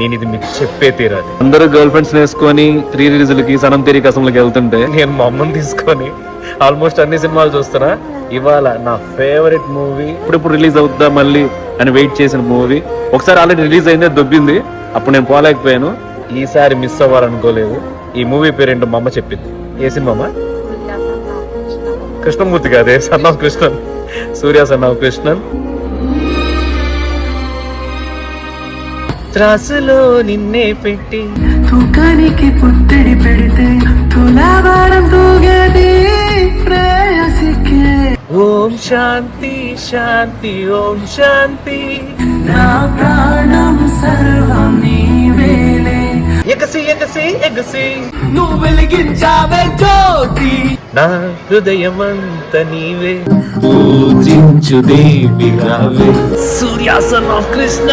నేను ఇది మీకు చెప్పే తీరాలి. అందరూ గర్ల్ ఫ్రెండ్స్ వేసుకొని త్రీ రిలీజులకి సనం తేరి కసంలకి వెళ్తుంటే నేను మా అమ్మని తీసుకొని ఆల్మోస్ట్ అన్ని సినిమాలు చూస్తున్నా. ఇవాళ నా ఫేవరెట్ మూవీ ఇప్పుడిప్పుడు రిలీజ్ అవుతుందా మళ్ళీ అని వెయిట్ చేసిన మూవీ ఒకసారి ఆల్రెడీ రిలీజ్ అయిందే దొబ్బింది. అప్పుడు నేను పోలేకపోయాను. ఈసారి మిస్ అవ్వాలనుకోలేదు. ఈ మూవీ పేరేంటో మా అమ్మ చెప్పింది. ఏ సినిమా అమ్మ? కృష్ణమూర్తి. కాదే son of Krishnan. Surya son of Krishnan. త్రాసులో నిన్నే పెట్టి తూకానికి పుత్తడి పెడితే తులాభారం తూగేది ప్రేయసికే. ఓం శాంతి శాంతి ఓం శాంతి. నా ప్రాణం సర్వం నీవేలే ఎగసి ఎగసి ఎగసి. నువ్వు వెలిగించావే జ్యోతి. నా హృదయమంత నీవే. పూజించు దేవి రావే. Surya son of Krishna.